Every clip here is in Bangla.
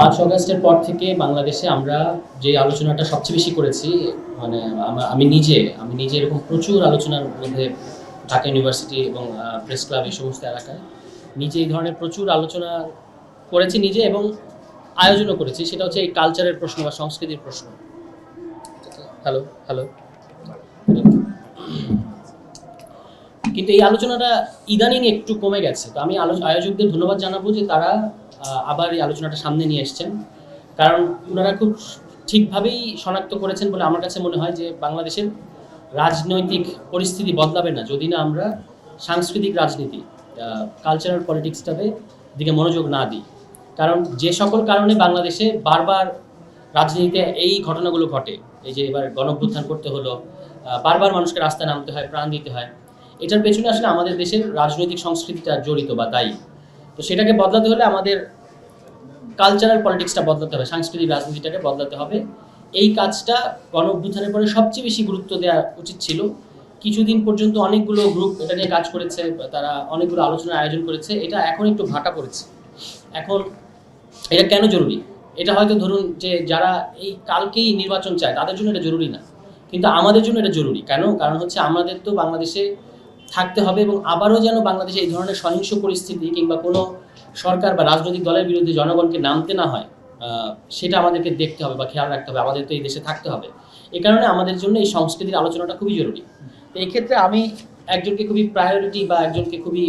পাঁচ অগাস্টের পর থেকে বাংলাদেশে আমরা যে আলোচনাটা সবচেয়ে বেশি করেছি মানে আমি নিজে আমি নিজে এরকম প্রচুর আলোচনার মধ্যে ঢাকা ইউনিভার্সিটি এবং প্রেস ক্লাব এই সমস্ত এলাকায় নিজে এই ধরনের প্রচুর আলোচনা করেছি নিজে এবং আয়োজনও করেছি। সেটা হচ্ছে এই কালচারের প্রশ্ন বা সংস্কৃতির প্রশ্ন। হ্যালো হ্যালো কিন্তু এই আলোচনাটা ইদানিং একটু কমে গেছে। তো আমি আয়োজকদের ধন্যবাদ জানাব যে তারা আবার এই আলোচনাটা সামনে নিয়ে এসছেন। কারণ ওনারা খুব ঠিকভাবেই শনাক্ত করেছেন বলে আমার কাছে মনে হয় যে বাংলাদেশের রাজনৈতিক পরিস্থিতি বদলাবে না, যদি না আমরা সাংস্কৃতিক রাজনীতি কালচারাল পলিটিক্সটাতে দিকে মনোযোগ না দিই। কারণ যে সকল কারণে বাংলাদেশে বারবার রাজনীতিতে এই ঘটনাগুলো ঘটে, এই যে এবার গণভ্যুত্থান করতে হলো বারবার মানুষকে রাস্তায় নামতে হয়, প্রাণ দিতে হয়, এটার পেছনে আসলে আমাদের দেশের রাজনৈতিক সংস্কৃতিটা জড়িত বা দায়ী তো সেটাকে বদলাতে হলে আমাদের কালচারাল পলিটিক্সটা বদলাতে হবে, সাংস্কৃতিক রাজনীতিটাকে বদলাতে হবে। এই কাজটা গণ অভ্যুত্থানের পরে সবচেয়ে বেশি গুরুত্ব দেওয়া উচিত ছিল। কিছুদিন পর্যন্ত অনেকগুলো গ্রুপ এটা নিয়ে কাজ করেছে, তারা অনেকগুলো আলোচনার আয়োজন করেছে, এটা এখন একটু ভাটা পড়েছে। এখন এটা কেন জরুরি? এটা হয়তো ধরুন যে যারা এই কালকেই নির্বাচন চায়, তাদের জন্য এটা জরুরি না। কিন্তু আমাদের জন্য এটা জরুরি। কেন? কারণ হচ্ছে আমাদের তো বাংলাদেশে থাকতে হবে এবং আবারও যেন বাংলাদেশে এই ধরনের সহিংস পরিস্থিতি কিংবা কোনো সরকার বা রাজনৈতিক দলের বিরুদ্ধে জনগণকে নামতে না হয় সেটা আমাদেরকে দেখতে হবে বা খেয়াল রাখতে হবে, আমাদের তো এই দেশে থাকতে হবে। এই কারণে আমাদের জন্য এই সংস্কৃতির আলোচনাটা খুবই জরুরি। তো এই ক্ষেত্রে আমি একজনকে খুবই প্রায়োরিটি বা একজনকে খুবই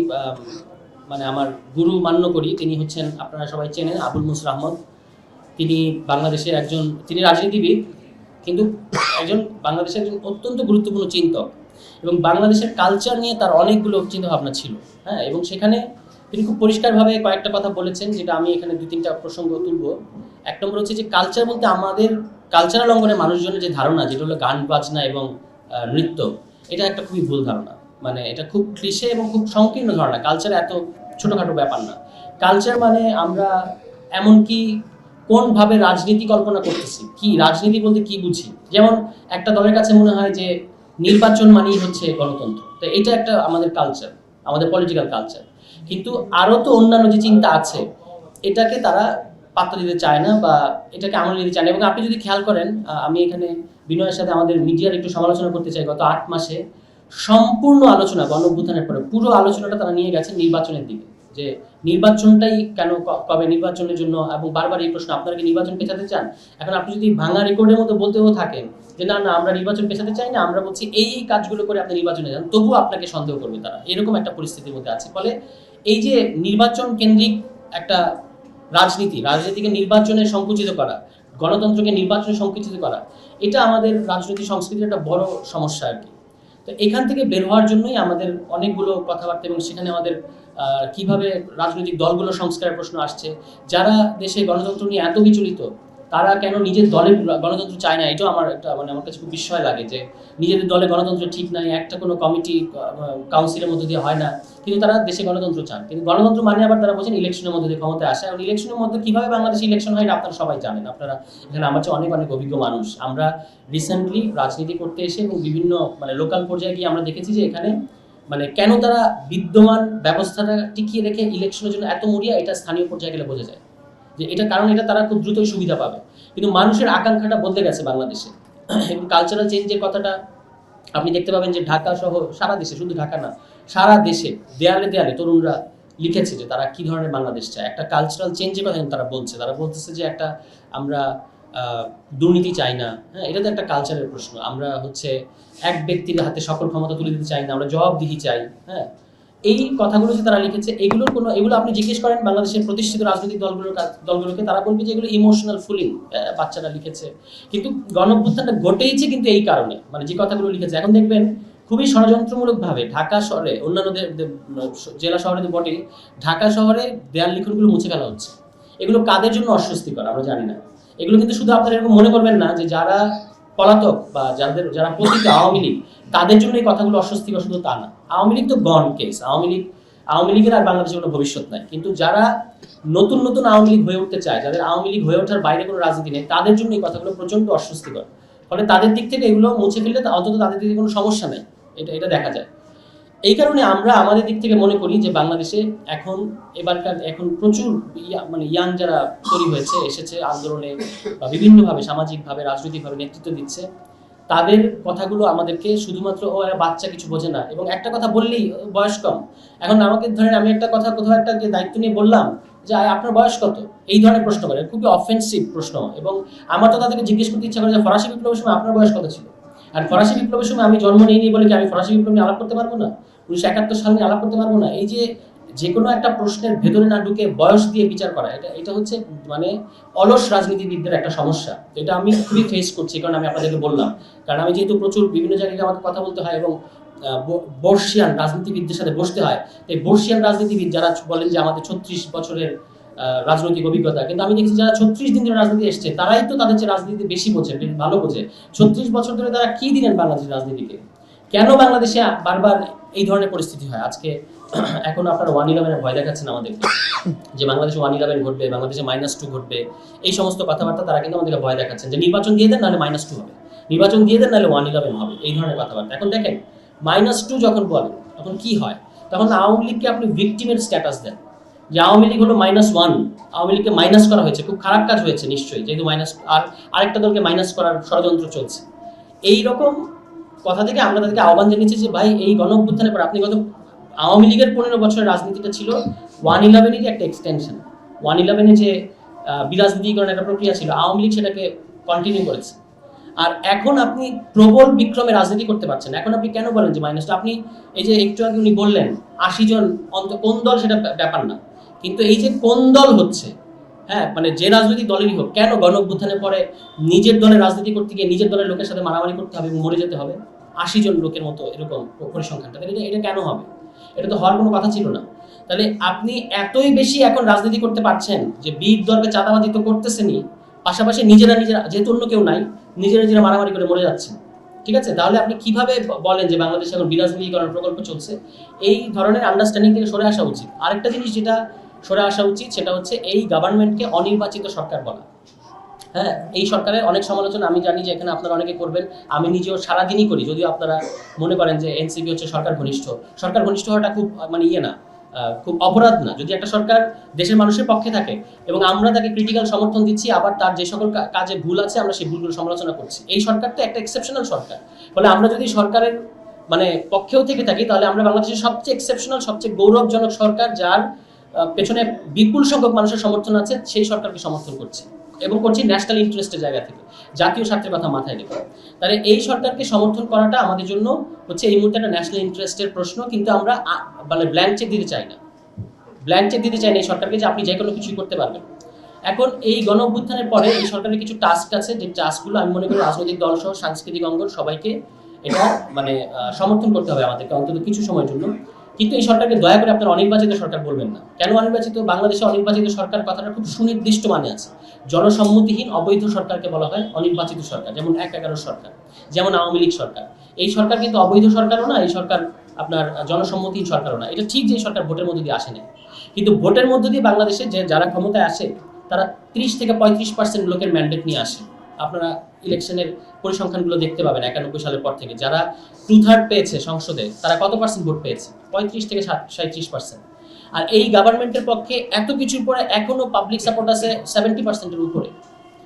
মানে আমার গুরু মান্য করি। তিনি হচ্ছেন, আপনারা সবাই চেনেন, আবুল মুসর আহমদ। তিনি বাংলাদেশের একজন, তিনি রাজনীতিবিদ, কিন্তু একজন বাংলাদেশের একজন অত্যন্ত গুরুত্বপূর্ণ চিন্তক। এবং বাংলাদেশের কালচার নিয়ে তার অনেকগুলো চিন্তা ভাবনা ছিল হ্যাঁ এবং সেখানে তিনি খুব পরিষ্কারভাবে কয়েকটা কথা বলেছেন, যেটা আমি এখানে দু তিনটা প্রসঙ্গ তুলব। এক নম্বর হচ্ছে যে কালচার বলতে আমাদের কালচারাল অঙ্গনে মানুষজনের যে ধারণা, যেটা হলো গান বাজনা এবং নৃত্য, এটা একটা খুবই ভুল ধারণা। মানে এটা খুব ক্লিশে এবং খুব সংকীর্ণ ধারণা। কালচার এত ছোটোখাটো ব্যাপার না। কালচার মানে আমরা এমনকি কোনভাবে রাজনীতি কল্পনা করতেছি, কি রাজনীতি বলতে কি বুঝি? যেমন একটা দলের কাছে মনে হয় যে, নির্বাচন মানেই হচ্ছে গণতন্ত্র। তো এটা একটা আমাদের কালচার আমাদের পলিটিক্যাল কালচার কিন্তু আরও তো অন্যান্য যে চিন্তা আছে, এটাকে তারা পাত্তা দিতে চায় না বা এটাকে আমল নিতে চায় না। এবং আপনি যদি খেয়াল করেন আমি এখানে বিনয়ের সাথে আমাদের মিডিয়ার একটু সমালোচনা করতে চাই। গত আট মাসে সম্পূর্ণ আলোচনা গণ অভ্যুত্থানের পরে পুরো আলোচনাটা তারা নিয়ে গেছে নির্বাচনের দিকে। যে নির্বাচনটাই কেন কবে নির্বাচনের জন্য এবং বারবার এই প্রশ্ন, আপনারা কি নির্বাচন পেছাতে চান? এখন আপনি যদি ভাঙা রেকর্ডের মতো বলতেও থাকেন যে, না না, আমরা নির্বাচন পেছাতে চাই না, আমরা বলছি এই কাজগুলো করে আপনি নির্বাচনে যান, তবুও আপনাকে সন্দেহ করবে তারা। এরকম একটা পরিস্থিতির মধ্যে আছে। ফলে এই যে নির্বাচন কেন্দ্রিক একটা রাজনীতি, রাজনীতিকে নির্বাচনে সংকুচিত করা, গণতন্ত্রকে নির্বাচনে সংকুচিত করা, এটা আমাদের রাজনৈতিক সংস্কৃতির একটা বড় সমস্যা আর কি। তো এখান থেকে বের হওয়ার জন্যই আমাদের অনেকগুলো কথাবার্তা এবং সেখানে আমাদের কীভাবে রাজনৈতিক দলগুলো সংস্কারের প্রশ্ন আসছে, যারা দেশে গণতন্ত্র নিয়ে এত বিচলিত তারা কেন নিজের দলের গণতন্ত্র চায় না? এটাও আমার একটা মানে আমার কাছে খুব বিস্ময় লাগে যে নিজেদের দলে গণতন্ত্র ঠিক নাই, একটা কোনো কমিটি কাউন্সিলের মধ্যে দিয়ে হয় না। কিন্তু তারা দেশে গণতন্ত্র চান। কিন্তু গণতন্ত্র মানে আবার তারা বলছেন ইলেকশনের মধ্যে দিয়ে ক্ষমতায় আসে। এবং ইলেকশনের মধ্যে কীভাবে বাংলাদেশে ইলেকশন হয় আপনারা সবাই জানেন। আপনারা এখানে আমার চেয়ে অনেক অনেক অভিজ্ঞ মানুষ। আমরা রিসেন্টলি রাজনীতি করতে এসে এবং বিভিন্ন মানে লোকাল পর্যায়ে গিয়ে আমরা দেখেছি যে এখানে মানে কেন তারা বিদ্যমান ব্যবস্থাটা টিকিয়ে রেখে ইলেকশনের জন্য এত মরিয়া এটা স্থানীয় পর্যায়ে গেলে বোঝা যায়। যে এটা কারণ এটা তারা খুব দ্রুতই সুবিধা পাবে। কিন্তু মানুষের আকাঙ্ক্ষাটা বদলে গেছে বাংলাদেশে। এবং কালচারাল চেঞ্জের কথাটা আপনি দেখতে পাবেন যে ঢাকা সহ সারা দেশে, শুধু ঢাকা না, সারা দেশে দেয়ালে দেয়ালে তরুণরা লিখেছে যে তারা কি ধরনের বাংলাদেশ চায়। একটা কালচারাল চেঞ্জের কথা তারা বলছে। তারা বলতেছে যে একটা আমরা দুর্নীতি চাই না। হ্যাঁ এটা তো একটা কালচারের প্রশ্ন। আমরা হচ্ছে এক ব্যক্তির হাতে সকল ক্ষমতা তুলে দিতে চাই না। আমরা জবাবদিহি চাই। হ্যাঁ এই কথাগুলো যে তারা লিখেছে, এগুলোর কোনো, এগুলো আপনি জিজ্ঞেস করেন বাংলাদেশের প্রতিষ্ঠিত রাজনৈতিক দলগুলোর দলগুলোকে, তারা বলবে যে এগুলো ইমোশনাল ফুলিং বাচ্চারা লিখেছে। কিন্তু গণঅভ্যুত্থানটা ঘটেইছে কিন্তু এই কারণে। মানে যে কথাগুলো লিখেছে, এখন দেখবেন খুবই ষড়যন্ত্রমূলকভাবে ঢাকা শহরে, অন্যান্য জেলা শহরে তো বটেই, ঢাকা শহরে দেয়াল লিখনগুলো মুছে ফেলা হচ্ছে। এগুলো কাদের জন্য অস্বস্তিকর? আমরা জানি না। এগুলো কিন্তু শুধু আপনারা এরকম মনে করবেন না যে যারা পলাতক বা যাদের, যারা পতিত আওয়ামী লীগ, তাদের জন্য এই কথাগুলো অস্বস্তিকর শুধু তা না। আওয়ামী লীগ তো গন কেস আওয়ামী লীগ আওয়ামী লীগের আর বাংলাদেশের কোনো ভবিষ্যৎ নাই। কিন্তু যারা নতুন নতুন আওয়ামী লীগ হয়ে উঠতে চায়, যাদের আওয়ামী লীগ হয়ে ওঠার বাইরে কোনো রাজনীতি নেই, তাদের জন্য এই কথাগুলো প্রচণ্ড অস্বস্তিকর। ফলে তাদের দিক থেকে এগুলো মুছে ফেললে অন্তত তাদের দিকে কোনো সমস্যা নেই। এটা এটা দেখা যায়। এই কারণে আমরা আমাদের দিক থেকে মনে করি যে বাংলাদেশে এখন এবারকার এখন প্রচুর মানে ইয়াং যারা তৈরি হয়েছে, এসেছে আন্দোলনে বা বিভিন্নভাবে সামাজিকভাবে, রাজনৈতিকভাবে নেতৃত্ব দিচ্ছে। তাদের কথাগুলো আমাদেরকে শুধুমাত্র ও বাচ্চা কিছু বোঝে না। এবং একটা কথা বললেই বয়স কম। এখন আমাকে ধরেন আমি একটা কথা, কোথাও একটা যে দায়িত্ব নিয়ে বললাম যে আপনার বয়স কত? এই ধরনের প্রশ্ন করে। খুবই অফেন্সিভ প্রশ্ন। এবং আমার তো তাদেরকে জিজ্ঞেস করতে ইচ্ছা করে যে, ফরাসি বিপ্লবের সময় আপনার বয়স কত ছিল? আর ফরাসি বিপ্লবের সময় আমি জন্ম নিইনি বলে কি আমি ফরাসি বিপ্লব নিয়ে আলাপ করতে পারব না? উনিশশো একাত্তর সাল নিয়ে আলাপ করতে পারব না? এই যে যে কোনো একটা প্রশ্নের ভেতরে না ঢুকে বয়স দিয়ে বিচার করা, এটা এটা হচ্ছে মানে অলস রাজনীতিবিদদের একটা সমস্যা এটা আমি খুবই ফেস করছি, কারণ আমি আপনাদেরকে বললাম। কারণ আমি যেহেতু প্রচুর বিভিন্ন জায়গায় আমাকে কথা বলতে হয় এবং বর্ষিয়ান রাজনীতিবিদদের সাথে বসতে হয় এই বর্ষিয়ান রাজনীতিবিদ যারা বলেন যে আমাদের ছত্রিশ বছরের রাজনৈতিক অভিজ্ঞতা, কিন্তু আমি দেখছি যারা ছত্রিশ দিন ধরে রাজনীতি এসছে, তারাই তো তাদের রাজনীতি বেশি বোঝে ভালো বোঝে। ছত্রিশ বছর ধরে তারা কি দিলেন বাংলাদেশের রাজনীতিকে? কেন বাংলাদেশে বারবার এই ধরনের পরিস্থিতি হয়? আজকে এখন আপনারা ওয়ান ইলেভেনের ভয় দেখাচ্ছেন আমাদেরকে যে বাংলাদেশে ওয়ান ইলেভেন ঘটবে, বাংলাদেশে মাইনাস টু ঘটবে, এই সমস্ত কথাবার্তা তারা কিন্তু আমাদেরকে ভয় দেখাচ্ছেন যে নির্বাচন দিয়ে দেন, নাহলে মাইনাস টু হবে। নির্বাচন দিয়ে দেন, নাহলে ওয়ান ইলেভেন হবে, এই ধরনের কথাবার্তা। এখন দেখেন মাইনাস টু যখন বলেন তখন কি হয়? তখন আওয়ামী লীগকে আপনি ভিকটিমের স্ট্যাটাস দেন। যে আওয়ামী লীগ হলো মাইনাস ওয়ান আওয়ামী লীগকে মাইনাস করা হয়েছে, খুব খারাপ কাজ হয়েছে নিশ্চয়ই, যেহেতু মাইনাস আর আরেকটা দলকে মাইনাস করার ষড়যন্ত্র চলছে। এই রকম কথা থেকে আমরা তাদেরকে আহ্বান জানিয়েছি যে, ভাই, এই গণ অভ্যুত্থানের পর আপনি গত আওয়ামী লীগের পনেরো বছরের রাজনীতিটা ছিল ওয়ান ইলেভেনেরই একটা এক্সটেনশন ওয়ান ইলেভেনে যে বিরাজনীতিকরণের একটা প্রক্রিয়া ছিল, আওয়ামী লীগ সেটাকে কন্টিনিউ করেছে। আর এখন আপনি প্রবল বিক্রমে রাজনীতি করতে পারছেন। এখন আপনি কেন বলেন যে মাইনাসটা আপনি এই যে একটু আগে উনি বললেন, আশি জন অন্ত কোন দল সেটা ব্যাপার না। কিন্তু এই যে কোন দল হচ্ছে হ্যাঁ মানে যে রাজনৈতিক দলেরই হোক, কেন গণ অভ্যুত্থানের পরে নিজের দলের রাজনীতি করতে গিয়ে নিজের দলের লোকের সাথে মারামারি করতে হবে, মরে যেতে হবে? আশি জন লোকের মতো এরকম পরিসংখ্যানটা এটা এটা কেন হবে? এটা তো হওয়ার কোনো কথা ছিল না। তাহলে আপনি এতই বেশি এখন রাজনীতি করতে পারছেন যে বীর দর্বে চাঁদাবাদি তো করতেছেনই, পাশাপাশি নিজেরা নিজেরা, যেহেতু অন্য কেউ নাই, নিজেরা নিজেরা মারামারি করে মরে যাচ্ছেন। ঠিক আছে? তাহলে আপনি কীভাবে বলেন যে বাংলাদেশে এখন বিরাজনীতিকরণ প্রকল্প চলছে? এই ধরনের আন্ডারস্ট্যান্ডিং থেকে সরে আসা উচিত। আরেকটা জিনিস যেটা সরে আসা উচিত, সেটা হচ্ছে এই গভর্নমেন্টকে অনির্বাচিত সরকার বলা। হ্যাঁ এই সরকারের অনেক সমালোচনা, আমি জানি যে এখানে আপনারা অনেকে করবেন, আমি নিজেও সারাদিনই করি, যদিও আপনারা মনে করেন যে এনসিপি হচ্ছে সরকার ঘনিষ্ঠ। সরকার ঘনিষ্ঠ হওয়াটা খুব মানে ইয়ে না খুব অপরাধ না। যদি একটা সরকার দেশের মানুষের পক্ষে থাকে এবং আমরা তাকে ক্রিটিক্যাল সমর্থন দিচ্ছি, আবার তার যে সকল কাজে ভুল আছে, আমরা সেই ভুলগুলো সমালোচনা করছি। এই সরকার তো একটা এক্সেপশনাল সরকার। ফলে আমরা যদি সরকারের মানে পক্ষেও থেকে থাকি, তাহলে আমরা বাংলাদেশের সবচেয়ে এক্সেপশনাল সবচেয়ে গৌরবজনক সরকার, যার পেছনে বিপুল সংখ্যক মানুষের সমর্থন আছে, সেই সরকারকে সমর্থন করছে এবং করছি ন্যাশনাল ইন্টারেস্টের জায়গা থেকে, জাতীয় স্বার্থের কথা মাথায় রেখে। তাহলে এই সরকারকে সমর্থন করাটা আমাদের জন্য হচ্ছে এই মুহূর্তে একটা ন্যাশনাল ইন্টারেস্টের প্রশ্ন, কিন্তু আমরা মানে ব্ল্যাঙ্ক চেক দিতে চাই না। ব্ল্যাঙ্ক চেক দিতে চাই না এই সরকারকে যে আপনি যে কোনো কিছুই করতে পারবেন। এখন এই গণ অভ্যুত্থানের পরে এই সরকারের কিছু টাস্ক আছে, যে টাস্কগুলো আমি মনে করি রাজনৈতিক দল সহ সাংস্কৃতিক অঙ্গন সবাইকে এটা মানে সমর্থন করতে হবে আমাদেরকে অন্তত কিছু সময়ের জন্য। কিন্তু এই সরকারকে দয়া করে আপনারা অনির্বাচিত সরকার বলবেন না। কেন অনির্বাচিত? বাংলাদেশে অনির্বাচিত সরকার কথাটা খুব সুনির্দিষ্ট মানে আছে। জনসম্মতিহীন অবৈধ সরকারকে বলা হয় অনির্বাচিত সরকার, যেমন এক এগারো সরকার, যেমন আওয়ামী লীগ সরকার। এই সরকার কিন্তু অবৈধ সরকারও না, এই সরকার আপনার জনসম্মতিহীন সরকারও না। এটা ঠিক যে সরকার ভোটের মধ্যে দিয়ে আসে না কিন্তু ভোটের মধ্য দিয়ে বাংলাদেশে যে যারা ক্ষমতায় আসে, তারা ত্রিশ থেকে পঁয়ত্রিশ পার্সেন্ট লোকের ম্যান্ডেট নিয়ে আসে। আপনারা ইলেকশনের পরিসংখ্যানগুলো দেখতে পাবেন একানব্বই সালের পর থেকে। যারা টু থার্ড পেয়েছে সংসদে, তারা কত পার্সেন্ট ভোট পেয়েছে? পঁয়ত্রিশ থেকে সাঁত্রিশ পার্সেন্ট আর এই গভর্নমেন্টের পক্ষে এত কিছুর পরে এখনও পাবলিক সাপোর্ট আছে সেভেন্টি পার্সেন্টের উপরে।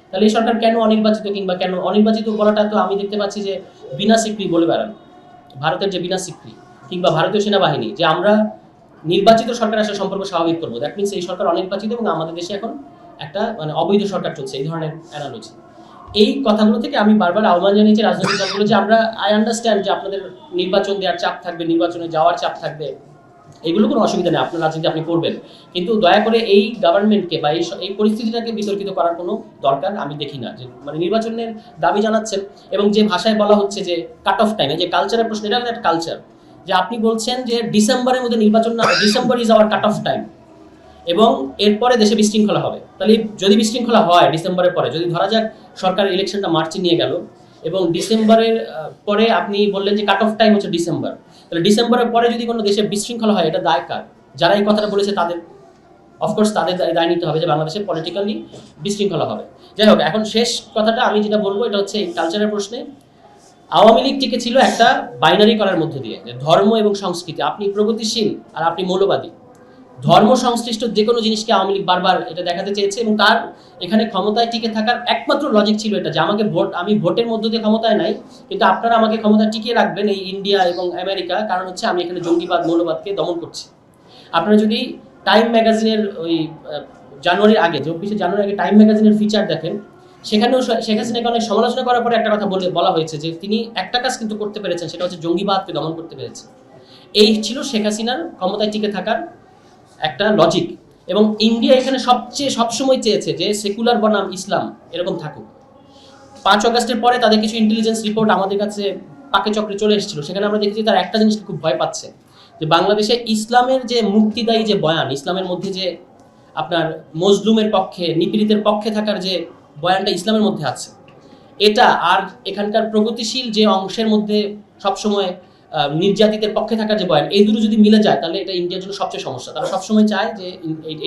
তাহলে এই সরকার কেন অনির্বাচিত কিংবা কেন অনির্বাচিত বলাটা তো আমি দেখতে পাচ্ছি যে বিনা সিক্রি বলে বেড়ান ভারতের যে বিনা সিক্রি কিংবা ভারতীয় সেনাবাহিনী, যে আমরা নির্বাচিত সরকার আসলে সম্পর্ক স্বাভাবিক করব। দ্যাট মিনস এই সরকার অনির্বাচিত এবং আমাদের দেশে এখন একটা মানে অবৈধ সরকার চলছে, এই ধরনের অ্যানালজি এই কথাগুলো থেকে আমি বারবার আহ্বান জানিয়েছি রাজনৈতিক দলগুলো যে আমরা আই আন্ডারস্ট্যান্ড যে আপনাদের নির্বাচন দেওয়ার চাপ থাকবে, নির্বাচনে যাওয়ার চাপ থাকবে। এগুলো কোনো অসুবিধা নেই, আপনার রাজনীতি আপনি করবেন। কিন্তু দয়া করে এই গভর্নমেন্টকে বা এই পরিস্থিতিটাকে বিতর্কিত করার কোনো দরকার আমি দেখি না। যে মানে নির্বাচনের দাবি জানাচ্ছেন এবং যে ভাষায় বলা হচ্ছে যে কাট অফ টাইম যে কালচারের প্রশ্ন, এটা একটা কালচার যে আপনি বলছেন যে ডিসেম্বরের মধ্যে নির্বাচন না December is our cut off time এবং এরপরে দেশে বিশৃঙ্খলা হবে। তাহলে যদি বিশৃঙ্খলা হয় ডিসেম্বরের পরে, যদি ধরা যাক সরকার ইলেকশনটা মার্চে নিয়ে গেল এবং ডিসেম্বরের পরে আপনি বললেন যে কাট অফ টাইম হচ্ছে ডিসেম্বর। তাহলে ডিসেম্বরের পরে যদি কোনো দেশে বিশৃঙ্খলা হয়, এটা দায় কার? যারা এই কথাটা বলেছে তাদের। অফকোর্স তাদের দায়- নিতে হবে যে বাংলাদেশে পলিটিক্যালি বিশৃঙ্খলা হবে। যাই হোক, এখন শেষ কথাটা আমি যেটা বলব, এটা হচ্ছে এই কালচারের প্রশ্নে। আওয়ামী লীগ টিকে ছিল একটা বাইনারি করার মধ্যে দিয়ে ধর্ম এবং সংস্কৃতি। আপনি প্রগতিশীল আর আপনি মৌলবাদী। ধর্ম সংশ্লিষ্ট যে কোনো জিনিসকে আওয়ামী লীগ বারবার এটা দেখাতে চেয়েছে এবং তার এখানে ক্ষমতায় টিকে থাকার একমাত্র লজিক ছিল এটা, যে আমাকে ভোট, আমি ভোটের মধ্য দিয়ে ক্ষমতায় নাই, কিন্তু আপনারা আমাকে ক্ষমতা টিকিয়ে রাখবেন এই ইন্ডিয়া এবং আমেরিকা। কারণ হচ্ছে আমি এখানে জঙ্গিবাদ, মৌলবাদকে দমন করছি। আপনারা যদি টাইম ম্যাগাজিনের ওই জানুয়ারির আগে, চব্বিশে জানুয়ারি আগে টাইম ম্যাগাজিনের ফিচার দেখেন, সেখানেও শেখ হাসিনাকে অনেক সমালোচনা করার পরে একটা কথা বলে, বলা হয়েছে যে তিনি একটা কাজ কিন্তু করতে পেরেছেন, সেটা হচ্ছে জঙ্গিবাদকে দমন করতে পেরেছেন। এই ছিল শেখ হাসিনার ক্ষমতায় টিকে থাকার একটা লজিক এবং ইন্ডিয়া এখানে সবচেয়ে সবসময় চেয়েছে যে সেকুলার বনাম ইসলাম এরকম থাকুক। পাঁচ অগস্টের পরে তাদের কিছু ইন্টেলিজেন্স রিপোর্ট আমাদের কাছে পাকে চক্রে চলে এসেছিল। সেখানে আমরা দেখেছি তার একটা জিনিসকে খুব ভয় পাচ্ছে, যে বাংলাদেশে ইসলামের যে মুক্তিদায়ী যে বয়ান, ইসলামের মধ্যে যে আপনার মজলুমের পক্ষে, নিপীড়িতের পক্ষে থাকার যে বয়ানটা ইসলামের মধ্যে আছে, এটা আর এখানকার প্রগতিশীল যে অংশের মধ্যে সবসময় নির্যাতিতের পক্ষে থাকার যে বয়ান, এই দুটো যদি মিলে যায়, তাহলে এটা ইন্ডিয়ার জন্য সবচেয়ে সমস্যা। তারা সবসময় চায় যে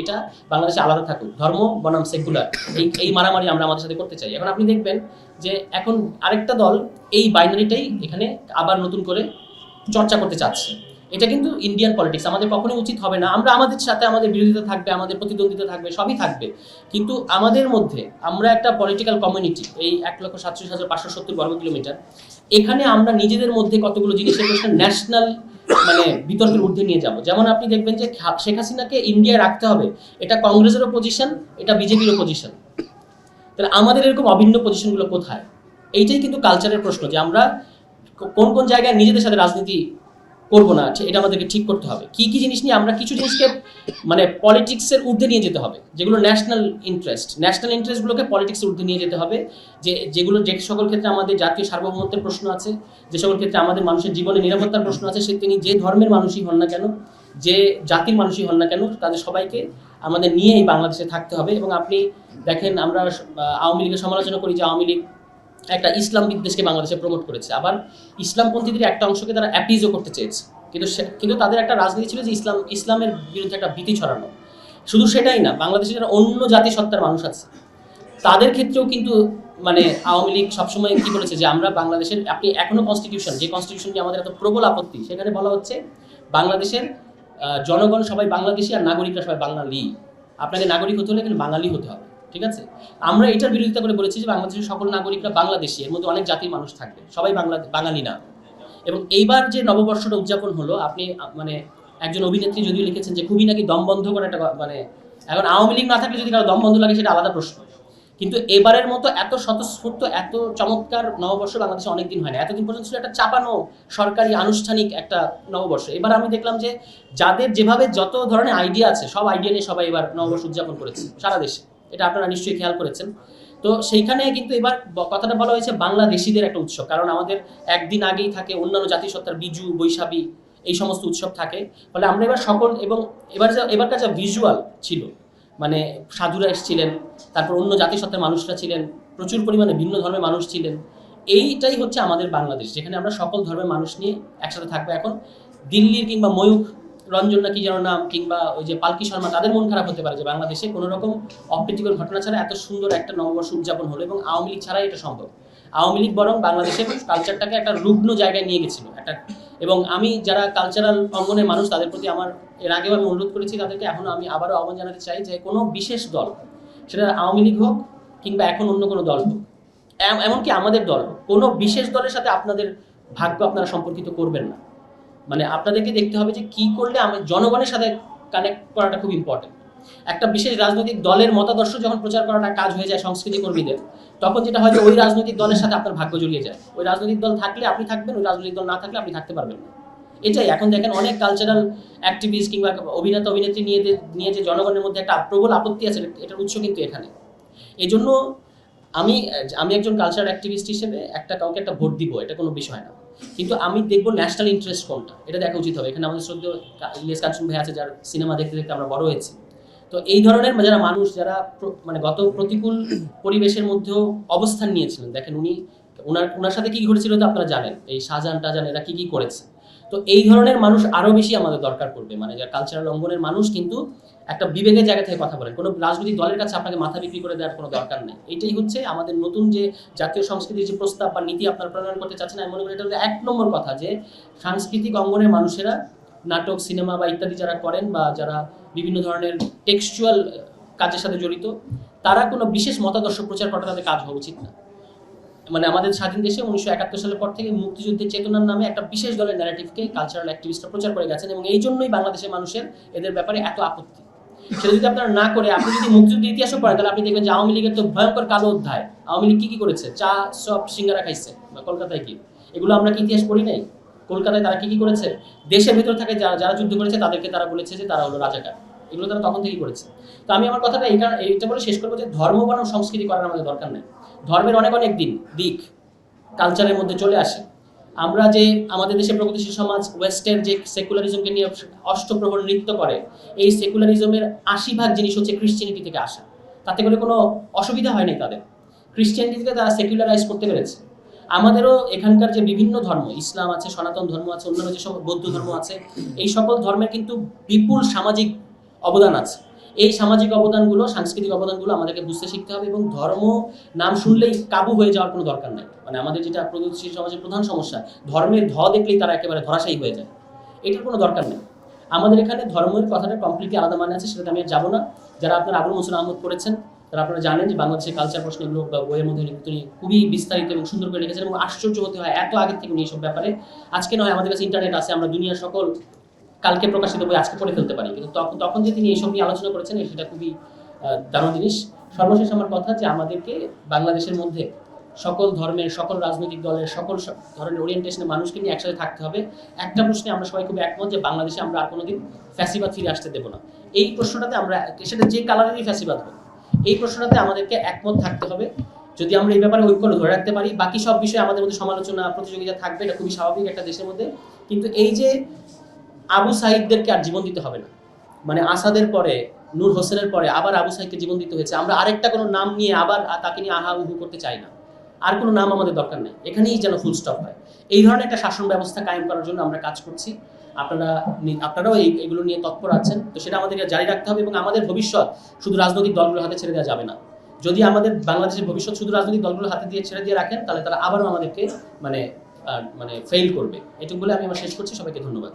এটা বাংলাদেশে আলাদা থাকুক। ধর্ম বনাম সেকুলার। এই এই মারামারি আমরা আমাদের সাথে করতে চাই। এখন আপনি দেখবেন যে এখন আরেকটা দল এই বাইনারিটাই এখানে আবার নতুন করে চর্চা করতে চাচ্ছে। এটা কিন্তু ইন্ডিয়ান পলিটিক্স। আমাদের কখনোই উচিত হবে না। আমরা আমাদের সাথে আমাদের বিরোধিতা থাকবে, আমাদের প্রতিদ্বন্দ্বিতা থাকবে, সবই থাকবে। কিন্তু আমাদের মধ্যে আমরা একটা পলিটিক্যাল কমিউনিটি এই এক লক্ষ সাতচল্লিশ হাজার পাঁচশো সত্তর বর্গ কিলোমিটার এখানে আমরা নিজেদের মধ্যে কতগুলো জিনিসের ন্যাশনাল মানে বিতর্কের ঊর্ধ্বে নিয়ে যাব। যেমন আপনি দেখবেন যে শেখ হাসিনাকে ইন্ডিয়ায় রাখতে হবে, এটা কংগ্রেসেরও পজিশন এটা বিজেপিরও পজিশন তাহলে আমাদের এরকম অভিন্ন পজিশনগুলো কোথায়? এইটাই কিন্তু কালচারের প্রশ্ন যে আমরা কোন কোন জায়গায় নিজেদের সাথে রাজনীতি করব না ঠিক- এটা আমাদেরকে ঠিক করতে হবে। কি কি জিনিস নিয়ে আমরা কিছু জিনিসকে মানে পলিটিক্সের ঊর্ধ্বে নিয়ে যেতে হবে, যেগুলো ন্যাশনাল ইন্টারেস্ট। ন্যাশনাল ইন্টারেস্টগুলোকে পলিটিক্সের ঊর্ধ্বে নিয়ে যেতে হবে, যে, যেগুলো যে সকল ক্ষেত্রে আমাদের জাতীয় সার্বভৌমত্বের প্রশ্ন আছে, যে সকল ক্ষেত্রে আমাদের মানুষের জীবনে নিরাপত্তার প্রশ্ন আছে, সে তিনি যে ধর্মের মানুষই হন না কেন, যে জাতির মানুষই হন না কেন, তাদের সবাইকে আমাদের নিয়েই বাংলাদেশে থাকতে হবে। এবং আপনি দেখেন, আমরা আওয়ামী লীগের সমালোচনা করি যে আওয়ামী লীগ একটা ইসলাম বিদ্বেষকে বাংলাদেশে প্রমোট করেছে। আবার ইসলামপন্থীদের একটা অংশকে তারা অ্যাপিজও করতে চেয়েছে। কিন্তু কিন্তু তাদের একটা রাজনীতি ছিল যে ইসলাম, ইসলামের বিরুদ্ধে একটা ভীতি ছড়ানো। শুধু সেটাই না, বাংলাদেশে যারা অন্য জাতি সত্তার মানুষ আছে, তাদের ক্ষেত্রেও কিন্তু মানে আওয়ামী লীগ সবসময় কি বলেছে যে আমরা বাংলাদেশের, আপনি এখনও কনস্টিটিউশন যে কনস্টিটিউশনটি আমাদের এত প্রবল আপত্তি, সেখানে বলা হচ্ছে বাংলাদেশের জনগণ সবাই বাংলাদেশি আর নাগরিকরা সবাই বাঙালি। আপনাকে নাগরিক হতে হলে কিন্তু বাঙালি হতে হবে। ঠিক আছে? আমরা এটার বিরোধিতা করে বলেছি যে বাংলাদেশের সকল নাগরিকরা বাংলাদেশি, এর মধ্যে অনেক জাতির মানুষ থাকবে, সবাই বাংলা, বাঙালি না। এবং এইবার যে নববর্ষটা উদযাপন হলো, আপনি মানে একজন অভিনেত্রী যদিও লিখেছেন যে খুবই নাকি দম বন্ধ করে একটা মানে এখন আওয়ামী লীগ না থাকলে যদি কারও দম বন্ধ লাগে সেটা আলাদা প্রশ্ন। কিন্তু এবারের মতো এত স্বতঃস্ফূর্ত, এত চমৎকার নববর্ষ বাংলাদেশে অনেকদিন হয় না। এতদিন পর্যন্ত ছিল একটা চাপানো সরকারি আনুষ্ঠানিক একটা নববর্ষ। এবার আমি দেখলাম যে যাদের যেভাবে যত ধরনের আইডিয়া আছে, সব আইডিয়া নিয়ে সবাই এবার নববর্ষ উদযাপন করেছে, সারা দেশে। এটা আপনারা নিশ্চয়ই খেয়াল করেছেন। তো সেইখানে কিন্তু এবার কথাটা বলা হয়েছে বাংলাদেশিদের একটা উৎসব। কারণ আমাদের একদিন আগেই থাকে অন্যান্য জাতিসত্তার বিজু, বৈশাখী এই সমস্ত উৎসব থাকে। ফলে আমরা এবার সকল এবং এবার যা এবারকার যা ভিজুয়াল ছিল। মানে সাধুরা এসেছিলেন, তারপর অন্য জাতিসত্তার মানুষরা ছিলেন, প্রচুর পরিমাণে ভিন্ন ধর্মের মানুষ ছিলেন। এইটাই হচ্ছে আমাদের বাংলাদেশ, যেখানে আমরা সকল ধর্মের মানুষ নিয়ে একসাথে থাকব। এখন দিল্লির কিংবা ময়ূখ রঞ্জন না কি যেন নাম কিংবা ওই যে পালকি শর্মা, তাদের মন খারাপ হতে পারে যে বাংলাদেশে কোনো রকম অপ্রীতিকর ঘটনা ছাড়া এত সুন্দর একটা নববর্ষ উদযাপন হলো এবং আওয়ামী লীগ ছাড়াই এটা সম্ভব। আওয়ামী লীগ বরং বাংলাদেশের কালচারটাকে একটা রুগ্ন জায়গায় নিয়ে গেছিল। একটা এবং আমি যারা কালচারাল অঙ্গনের মানুষ, তাদের প্রতি আমার এর আগেও আমি অনুরোধ করেছি তাদেরকে, এখনও আমি আবারও আহ্বান জানাতে চাই যে কোনো বিশেষ দল, সেটা আওয়ামী লীগ হোক কিংবা এখন অন্য কোনো দল হোক এমনকি আমাদের দল কোনো বিশেষ দলের সাথে আপনাদের ভাগ্য আপনারা সম্পর্কিত করবেন না। মানে আপনাদেরকে দেখতে হবে যে কি করলে আমি জনগণের সাথে কানেক্ট করাটা খুব ইম্পর্টেন্ট একটা বিশেষ রাজনৈতিক দলের মতাদর্শ যখন প্রচার করাটা কাজ হয়ে যায় সংস্কৃতি কর্মীদের, তখন যেটা হয় যে ওই রাজনৈতিক দলের সাথে আপনার ভাগ্য জড়িয়ে যায়। ওই রাজনৈতিক দল থাকলে আপনি থাকবেন, ওই রাজনৈতিক দল না থাকলে আপনি থাকতে পারবেন না। এটাই, এখন দেখেন অনেক কালচারাল অ্যাক্টিভিস্ট কিংবা অভিনেতা, অভিনেত্রী নিয়ে নিয়ে যে জনগণের মধ্যে একটা প্রবল আপত্তি আছে এটার উৎস কিন্তু এখানে। এই জন্য আমি আমি একজন কালচারাল অ্যাক্টিভিস্ট হিসেবে একটা কাউকে একটা ভোট দিব, এটা কোনো বিষয় না। কিন্তু আমি দেখব ন্যাশনাল ইন্টারেস্ট কোনটা, এটা দেখা উচিত হবে। এখানে আমাদের শ্রদ্ধেয় ইলিয়াস কাঞ্চন ভাই আছে, যার সিনেমা দেখতে দেখতে আমরা বড় হয়েছি। তো এই ধরনের যারা মানুষ, যারা মানে গত প্রতিকূল পরিবেশের মধ্যেও অবস্থান নিয়েছিলেন, দেখেন উনি ওনার ওনার সাথে কী ঘটেছিল তো আপনারা জানেন। এই শাহজাহান টাজান এরা কী কী করেছে। তো এই ধরনের মানুষ আরও বেশি আমাদের দরকার পড়বে। মানে যারা কালচারাল অঙ্গনের মানুষ কিন্তু একটা বিবেকের জায়গা থেকে কথা বলেন। কোনো রাজনৈতিক দলের কাছে আপনাকে মাথা বিক্রি করে দেওয়ার কোনো দরকার নেই। এটাই হচ্ছে আমাদের নতুন যে জাতীয় সংস্কৃতির যে প্রস্তাব বা নীতি আপনারা প্রণয়ন করতে চাচ্ছেন, আমি মনে করি এটা হলো এক নম্বর কথা যে সাংস্কৃতিক অঙ্গনের মানুষেরা নাটক, সিনেমা বা ইত্যাদি যারা করেন বা যারা বিভিন্ন ধরনের টেক্সচুয়াল কাজের সাথে জড়িত, তারা কোনো বিশেষ মতাদর্শ প্রচার করা তাদের কাজ হওয়া উচিত না। মানে আমাদের স্বাধীন দেশে উনিশশো একাত্তর সালের পর থেকে মুক্তিযুদ্ধের চেতনার নামে একটা বিশেষ দলের ন্যারেটিভকে কালচারাল অ্যাক্টিভিস্টরা প্রচার করে গেছেন এবং এই জন্যই বাংলাদেশের মানুষের এদের ব্যাপারে এত আপত্তি। সেটা যদি আপনারা না করে, আপনি যদি মুক্তিযুদ্ধের ইতিহাসও পড়েন, তাহলে আপনি দেখবেন যে আওয়ামী লীগের তো ভয়ঙ্কর কালো অধ্যায়। আওয়ামী লীগ কি কি করেছে? চা, সব সিঙ্গারা খাইছে। বা কলকাতায় কি? এগুলো আমরা কি ইতিহাস পড়ি নাই? কলকাতায় তারা কি কি করেছে? দেশের ভিতর থাকে যারা যারা যুদ্ধ করেছে, তাদেরকে তারা বলেছে যে তারা হলো রাজাকার। এগুলো তারা তখন থেকেই করেছে। তো আমি আমার কথাটা এই কারণে এইটা বলে শেষ করব যে ধর্ম বনাম সংস্কৃতি করার আমাদের দরকার নেই। ধর্মের অনেক অনেক দিন দিক কালচারের মধ্যে চলে আসে। আমরা যে আমাদের দেশে প্রগতিশীল সমাজ ওয়েস্টের যে সেকুলারিজমকে নিয়ে অষ্টপ্রহর নৃত্য করে, এই সেকুলারিজমের আশি ভাগ জিনিস হচ্ছে ক্রিশ্চিয়ানিটি থেকে আসা। তাতে করে কোনো অসুবিধা হয়নি তাদের। ক্রিশ্চিয়ানিটিকে তারা সেকুলারাইজ করতে পেরেছে। আমাদেরও এখানকার যে বিভিন্ন ধর্ম, ইসলাম আছে, সনাতন ধর্ম আছে, অন্যান্য যেসব বৌদ্ধ ধর্ম আছে, এই সকল ধর্মের কিন্তু বিপুল সামাজিক অবদান আছে। এই সামাজিক অবদানগুলো, সাংস্কৃতিক অবদানগুলো আমাদেরকে বুঝতে শিখতে হবে এবং ধর্ম, নাম শুনলেই কাবু হয়ে যাওয়ার কোনো দরকার নাই। মানে আমাদের যেটা প্রগতিশীল সমাজের প্রধান সমস্যা, ধর্মের ধ দেখলেই তারা একেবারে ধরাশায়ী হয়ে যায়। এটার কোনো দরকার নেই। আমাদের এখানে ধর্মের কথাটা কমপ্লিটলি আলাদা মানে আছে, সেটাতে আমি আর যাব না। যারা আপনারা আবুল মসুর আহমদ করেছেন তারা আপনারা জানেন যে বাংলাদেশের কালচার প্রশ্ন এগুলো বইয়ের মধ্যে তিনি খুবই বিস্তারিত এবং সুন্দর করে লিখেছেন এবং আশ্চর্য হতে হয় এত আগের থেকে উনি এইসব ব্যাপারে। আজকে নয়, আমাদের কাছে ইন্টারনেট আছে, আমরা দুনিয়ার সকল কালকে প্রকাশিত বই আজকে পড়ে ফেলতে পারি। কিন্তু তখন তখন যে তিনি এইসব নিয়ে আলোচনা করেছেন সেটা খুবই দারুণ জিনিস। সর্বশেষ আমার কথা যে আমাদেরকে বাংলাদেশের মধ্যে সকল ধর্মের, সকল রাজনৈতিক দলের, সকল ধরনের ওরিয়েন্টেশনের মানুষকে নিয়ে একসাথে থাকতে হবে। একটা প্রশ্নে আমরা সবাই খুব একমত যে বাংলাদেশে আমরা আর কোনোদিন ফ্যাসিবাদ ফিরে আসতে দেবো না। এই প্রশ্নটাতে আমরা, সেটা যে কালারেরই ফ্যাসিবাদ হোক, এই প্রশ্নটাতে আমাদেরকে একমত থাকতে হবে। যদি আমরা এই ব্যাপারে ঐক্য ধরে রাখতে পারি, বাকি সব বিষয়ে আমাদের মধ্যে সমালোচনা, প্রতিযোগিতা থাকবে, এটা খুবই স্বাভাবিক একটা দেশের মধ্যে। কিন্তু এই যে আবু সাইদদেরকে আর জীবন দিতে হবে না। মানে আসাদের পরে, নূর হোসেনের পরে আবার আবু সাইদকে জীবন দিতে হয়েছে। আমরা আরেকটা কোনো নাম নিয়ে আবার তাকে নিয়ে আহা উহু করতে চাই না। আর কোনো নাম আমাদের দরকার নেই। এখানেই যেন ফুল স্টপ হয়। এই ধরনের একটা শাসন ব্যবস্থা কায়েম করার জন্য আমরা কাজ করছি। আপনারা আপনারাও এই এগুলো নিয়ে তৎপর আছেন। তো সেটা আমাদেরকে জারি রাখতে হবে এবং আমাদের ভবিষ্যৎ শুধু রাজনৈতিক দলগুলোর হাতে ছেড়ে দেওয়া যাবে না। যদি আমাদের বাংলাদেশের ভবিষ্যৎ শুধু রাজনৈতিক দলগুলোর হাতে দিয়ে ছেড়ে দিয়ে রাখেন, তাহলে তারা আবারও আমাদেরকে মানে মানে ফেল করবে। এটুকু বলে আমি আমার শেষ করছি। সবাইকে ধন্যবাদ।